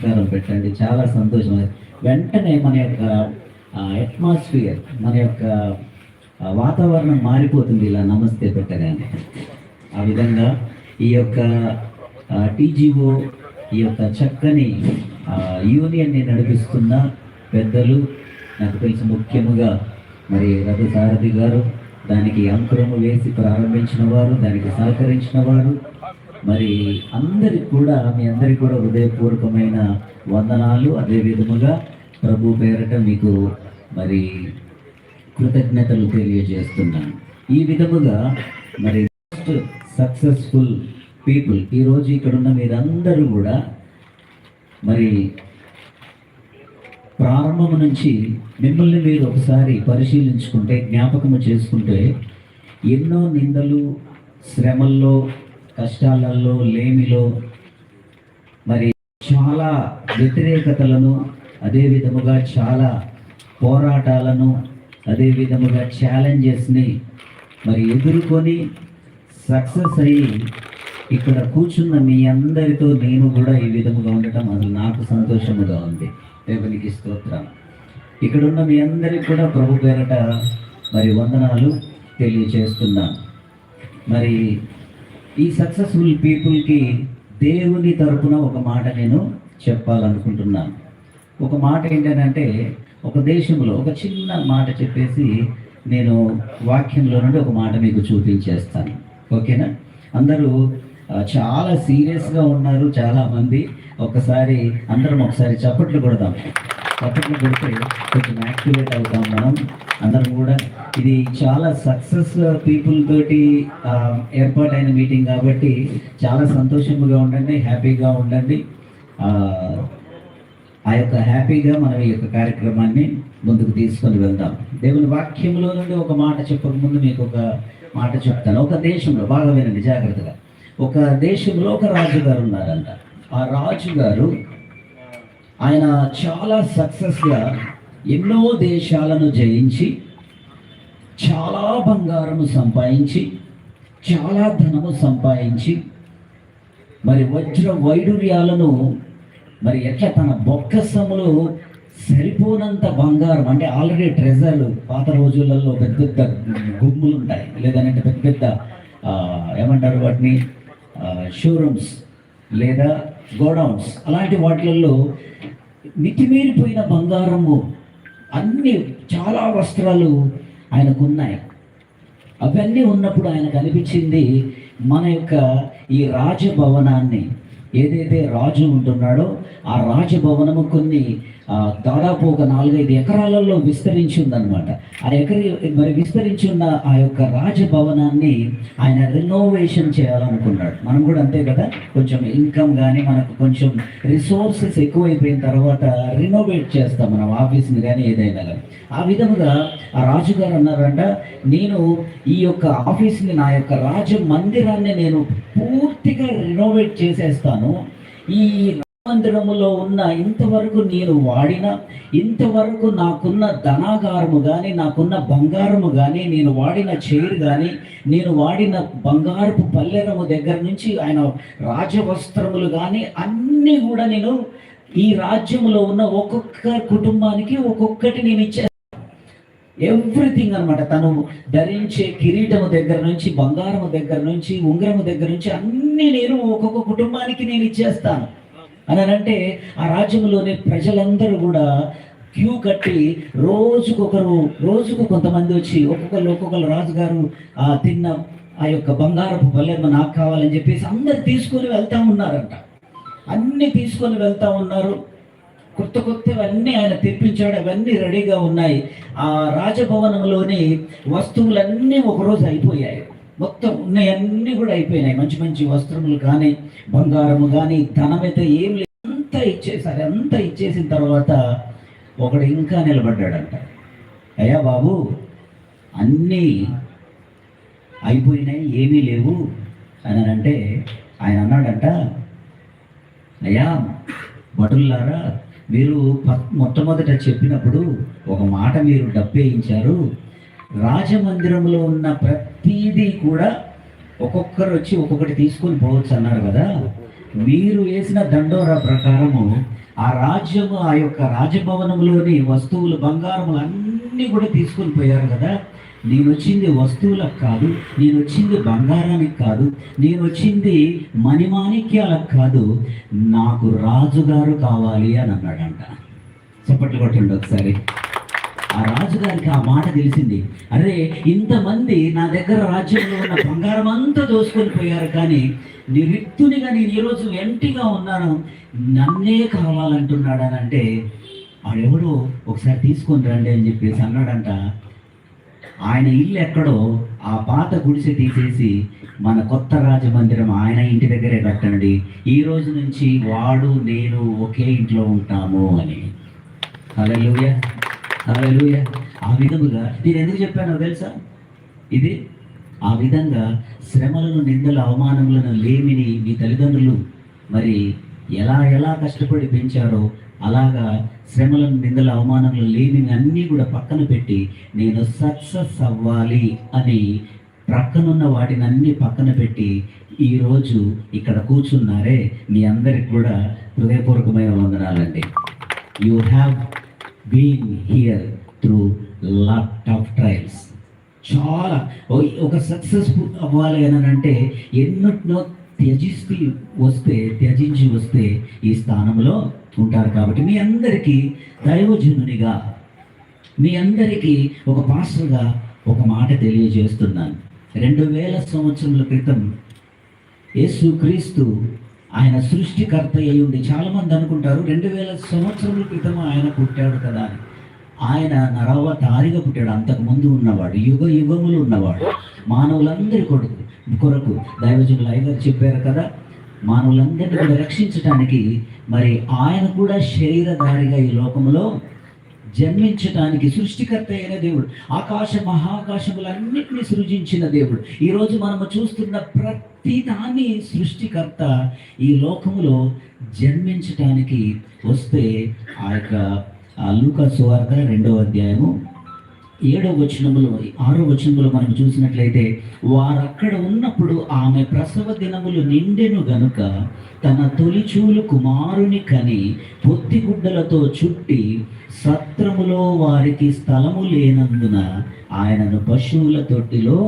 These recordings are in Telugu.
నమస్కారం పెట్టండి. చాలా సంతోషం. వెంటనే మన యొక్క అట్మాస్ఫియర్ మన యొక్క వాతావరణం మారిపోతుంది ఇలా నమస్తే పెట్టగానే. ఆ విధంగా ఈ యొక్క టీజీఓ ఈ యొక్క చక్కని యూనియన్ని నడిపిస్తున్న పెద్దలు నాకు తెలిసి ముఖ్యముగా మరి రథసారథి గారు దానికి అంకురము వేసి ప్రారంభించిన వారు దానికి సహకరించిన వారు మరి అందరికి కూడా మీ అందరికి కూడా హృదయపూర్వకమైన వందనాలు. అదే విధముగా ప్రభు పేరట మీకు మరి కృతజ్ఞతలు తెలియజేస్తున్నాను. ఈ విధముగా మరి సక్సెస్ఫుల్ పీపుల్ ఈరోజు ఇక్కడ ఉన్న మీరందరూ కూడా మరి ప్రారంభం నుంచి మిమ్మల్ని మీరు ఒకసారి పరిశీలించుకుంటే జ్ఞాపకము చేసుకుంటే ఎన్నో నిందలు శ్రమల్లో కష్టాలలో లేమిలో మరి చాలా వ్యతిరేకతలను అదే విధముగా చాలా పోరాటాలను అదే విధముగా ఛాలెంజెస్ని మరి ఎదుర్కొని సక్సెస్ అయ్యి ఇక్కడ కూర్చున్న మీ అందరితో నేను కూడా ఈ విధముగా ఉండటం అది నాకు సంతోషముగా ఉంది. దేవునికి స్తోత్రం. ఇక్కడ ఉన్న మీ అందరికి కూడా ప్రభు పేరట మరి వందనాలు తెలియచేస్తున్నాను. మరి ఈ సక్సెస్ఫుల్ పీపుల్కి దేవుని తరపున ఒక మాట నేను చెప్పాలనుకుంటున్నాను. ఒక మాట ఏంటంటే ఒక దేశంలో ఒక చిన్న మాట చెప్పేసి నేను వాక్యంలో నుండి ఒక మాట మీకు చూపించేస్తాను. ఓకేనా? అందరూ చాలా సీరియస్గా ఉన్నారు చాలామంది. ఒకసారి అందరం ఒకసారి చప్పట్లు కొడదాం. చప్పట్లు పెడితే కొంచెం యాక్టివేట్ అవుతాం మనం. అందరం కూడా ఇది చాలా సక్సెస్ పీపుల్ తోటి ఏర్పాటైన మీటింగ్ కాబట్టి చాలా సంతోషంగా ఉండండి హ్యాపీగా ఉండండి. ఆ, ఆ యొక్క హ్యాపీగా మనం ఈ యొక్క కార్యక్రమాన్ని ముందుకు తీసుకొని వెళ్దాం. దేవుని వాక్యంలో నుండి ఒక మాట చెప్పక ముందు మీకు ఒక మాట చెప్తాను. ఒక దేశంలో బాగా వినండి జాగ్రత్తగా. ఒక దేశంలో ఒక రాజుగారు ఉన్నారంట. ఆ రాజుగారు ఆయన చాలా సక్సెస్గా ఎన్నో దేశాలను జయించి చాలా బంగారము సంపాదించి చాలా ధనము సంపాదించి మరి వజ్ర వైడూర్యాలను మరి ఎట్లా తన బొక్కసములు సరిపోనంత బంగారం అంటే ఆల్రెడీ ట్రెజర్లు పాత రోజులలో పెద్ద పెద్ద గుమ్ములు ఉంటాయి లేదంటే పెద్ద పెద్ద ఏమంటారు వాటిని? షోరూమ్స్ లేదా గోడౌన్స్ అలాంటి వాటిలలో మితిమీరిపోయిన బంగారము అన్ని చాలా వస్త్రాలు ఆయనకున్నాయి. అవన్నీ ఉన్నప్పుడు ఆయనకు అనిపించింది మన యొక్క ఈ రాజభవనాన్ని. ఏదైతే రాజు ఉంటున్నాడో ఆ రాజభవనము కొన్ని దాదాపు ఒక నాలుగైదు ఎకరాలలో విస్తరించి ఉందన్నమాట. ఆ ఎకరి మరి విస్తరించి ఉన్న ఆ యొక్క రాజభవనాన్ని ఆయన రినోవేషన్ చేయాలనుకున్నాడు. మనం కూడా అంతే కదా? కొంచెం ఇన్కమ్ కానీ మనకు కొంచెం రిసోర్సెస్ ఎక్కువైపోయిన తర్వాత రినోవేట్ చేస్తాం మనం ఆఫీస్ని కానీ ఏదైనా కానీ ఆ విధముగా ఆ రాజుగారు అన్నారంట నేను ఈ యొక్క ఆఫీస్ని నా యొక్క రాజ మందిరాన్ని నేను పూర్తిగా రినోవేట్ చేసేస్తాను. ఈ మందిరములో ఉన్న ఇంతవరకు నేను వాడిన ఇంతవరకు నాకున్న ధనాగారము కానీ నాకున్న బంగారము కానీ నేను వాడిన చైర్ కానీ నేను వాడిన బంగారపు పల్లెరము దగ్గర నుంచి ఆయన రాజవస్త్రములు కానీ అన్నీ కూడా నేను ఈ రాజ్యములో ఉన్న ఒక్కొక్క కుటుంబానికి ఒక్కొక్కటి నేను ఇచ్చే ఎవ్రీథింగ్ అన్నమాట. తను ధరించే కిరీటము దగ్గర నుంచి బంగారము దగ్గర నుంచి ఉంగరము దగ్గర నుంచి అన్ని నేను ఒక్కొక్క కుటుంబానికి నేను ఇచ్చేస్తాను. అదనంటే ఆ రాజ్యంలోని ప్రజలందరూ కూడా క్యూ కట్టి రోజుకొకరు రోజుకు కొంతమంది వచ్చి ఒక్కొక్కరు ఒక్కొక్కరు రాజుగారు ఆ తిన్న ఆ యొక్క బంగారపు బల్లెమ్మ నాకు కావాలని చెప్పేసి అందరు తీసుకొని వెళ్తా ఉన్నారంట. అన్నీ తీసుకొని వెళ్తా ఉన్నారు. కొత్త కొత్తవన్నీ ఆయన తెప్పించాడు అవన్నీ రెడీగా ఉన్నాయి. ఆ రాజభవనంలోని వస్తువులన్నీ ఒకరోజు అయిపోయాయి. మొత్తం ఉన్నాయన్నీ కూడా అయిపోయినాయి. మంచి మంచి వస్త్రములు కానీ బంగారము కానీ ధనమైతే ఏం లేదు అంతా ఇచ్చేసారు అంతా ఇచ్చేసిన తర్వాత ఒకడు ఇంకా నిలబడ్డాడంట. అయ్యా బాబు అన్నీ అయిపోయినాయి ఏమీ లేవు అని అంటే ఆయన అన్నాడంట అయ్యా భటుల్లారా మీరు మొట్టమొదట చెప్పినప్పుడు ఒక మాట మీరు డబ్బేయించారు. రాజమందిరంలో ఉన్న ప్రతిదీ కూడా ఒక్కొక్కరు వచ్చి ఒక్కొక్కటి తీసుకొని పోవచ్చు అన్నారు కదా. మీరు వేసిన దండోరా ప్రకారము ఆ రాజ్యము ఆ యొక్క రాజభవనంలోని వస్తువులు బంగారములు అన్నీ కూడా తీసుకొని పోయారు కదా. నేను వచ్చింది వస్తువులకు కాదు నేను వచ్చింది బంగారానికి కాదు నేను వచ్చింది మణిమాణిక్యాలకు కాదు నాకు రాజుగారు కావాలి అని అన్నాడంట. చప్పట్లు కొట్టండి ఒకసారి. ఆ రాజుగారికి ఆ మాట తెలిసింది. అరే ఇంతమంది నా దగ్గర రాజ్యంలో ఉన్న బంగారం అంతా దోసుకొని పోయారు కానీ నిరుక్తునిగా నేను ఈరోజు ఎంటీగా ఉన్నాను. నన్నే కావాలంటున్నాడు అని అంటే వాడెవడో ఒకసారి తీసుకొని రండి అని చెప్పేసి అన్నాడంట. ఆయన ఇల్లు ఎక్కడో ఆ పాత గుడిసె తీసేసి మన కొత్త రాజమందిరం ఆయన ఇంటి దగ్గరే కట్టండి. ఈ రోజు నుంచి వాడు నేను ఒకే ఇంట్లో ఉంటాము అని. హల్లెలూయ. ఆ విధముగా నేను ఎందుకు చెప్పానో తెలుసా? ఇది ఆ విధంగా శ్రమలను నిందలు అవమానములను లేమిని మీ తల్లిదండ్రులు మరి ఎలా ఎలా కష్టపడి పెంచారో అలాగా శ్రమలను నిందల అవమానములు లేమిని అన్నీ కూడా పక్కన పెట్టి నేను సక్సెస్ అవ్వాలి అని ప్రక్కనున్న వాటిని అన్ని పక్కన పెట్టి ఈరోజు ఇక్కడ కూర్చున్నారే మీ అందరికి కూడా హృదయపూర్వకమైన వందనాలండి. You have been here through lot of trials చాలా. ఒక సక్సెస్ఫుల్ అవ్వాలి అని అంటే ఎన్నో త్యజిస్తూ వస్తే త్యజించి వస్తే ఈ స్థానంలో ఉంటారు కాబట్టి మీ అందరికీ దైవజనునిగా మీ అందరికీ ఒక పాస్టర్గా ఒక మాట తెలియజేస్తున్నాను. రెండు వేల సంవత్సరముల క్రితం యేసు క్రీస్తు ఆయన సృష్టికర్త అయి ఉండి చాలామంది అనుకుంటారు రెండు వేల సంవత్సరముల క్రితం ఆయన పుట్టాడు కదా అని. ఆయన నరవతారిగా పుట్టాడు. అంతకు ముందు ఉన్నవాడు యుగ యుగములు ఉన్నవాడు. మానవులందరి కొడుకు కొరకు దైవజనులు అయ్యగారు చెప్పారు కదా మానవులందరినీ కూడా రక్షించడానికి మరి ఆయన కూడా శరీరధారిగా ఈ లోకంలో జన్మించటానికి సృష్టికర్త అయిన దేవుడు. ఆకాశ మహాకాశములన్నింటినీ సృజించిన దేవుడు. ఈరోజు మనము చూస్తున్న ప్రతి దాన్ని సృష్టికర్త ఈ లోకములో జన్మించటానికి వస్తే ఆ యొక్క ఆ లూకా సువార్త రెండవ అధ్యాయము ఏడో వచనములు ఆరో వచనములు మనం చూసినట్లయితే వారక్కడ ఉన్నప్పుడు ఆమె ప్రసవ దినములు నిండెను గనుక తన తొలిచూలు కుమారుని కని పొత్తిగుడ్డలతో చుట్టి సత్రములో వారికి స్థలము లేనందున ఆయనను పశువుల తొట్టిలో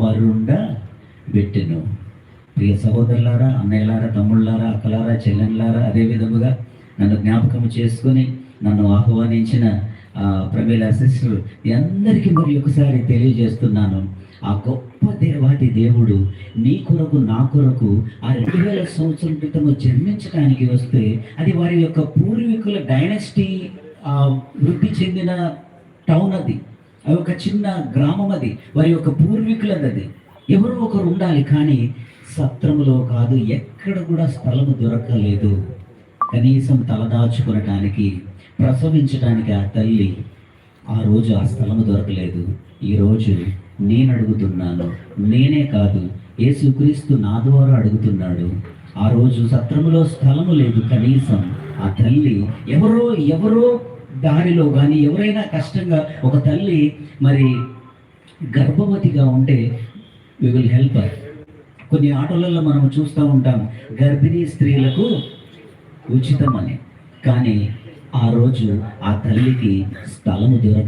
పరుండ పెట్టెను ప్రియ సహోదరులారా అన్నయ్యలారా తమ్ముళ్ళారా అక్కలారా చెల్లెన్లారా అదే విధముగా నన్ను జ్ఞాపకం చేసుకొని నన్ను ఆహ్వానించిన ప్రమీళ సిస్టర్ అందరికీ మరి ఒకసారి తెలియజేస్తున్నాను. ఆ గొప్ప దేవాటి దేవుడు నీ కొరకు నా కొరకు ఆ రెండు వేల సంవత్సరం క్రితం జన్మించడానికి వస్తే అది వారి యొక్క పూర్వీకుల డైనస్టీ వృద్ధి చెందిన టౌన్ అది. అది ఒక చిన్న గ్రామం అది వారి యొక్క పూర్వీకులది అది. ఎవరో ఒకరు ఉండాలి కానీ సత్రములో కాదు ఎక్కడ కూడా స్థలము దొరకలేదు. కనీసం తలదాచుకునటానికి ప్రసవించటానికి ఆ తల్లి ఆ రోజు ఆ స్థలము దొరకలేదు. ఈరోజు నేను అడుగుతున్నాను. నేనే కాదు యేసుక్రీస్తు నా ద్వారా అడుగుతున్నాడు. ఆ రోజు సత్రములో స్థలము లేదు. కనీసం ఆ తల్లి ఎవరో ఎవరో దారిలో కానీ ఎవరైనా కష్టంగా ఒక తల్లి మరి గర్భవతిగా ఉంటే వి విల్ హెల్ప్ కొన్ని ఆటోలలో మనం చూస్తూ ఉంటాం గర్భిణీ స్త్రీలకు ఉచితమని. కానీ ఆ రోజు ఆ తల్లికి స్థలము దొరక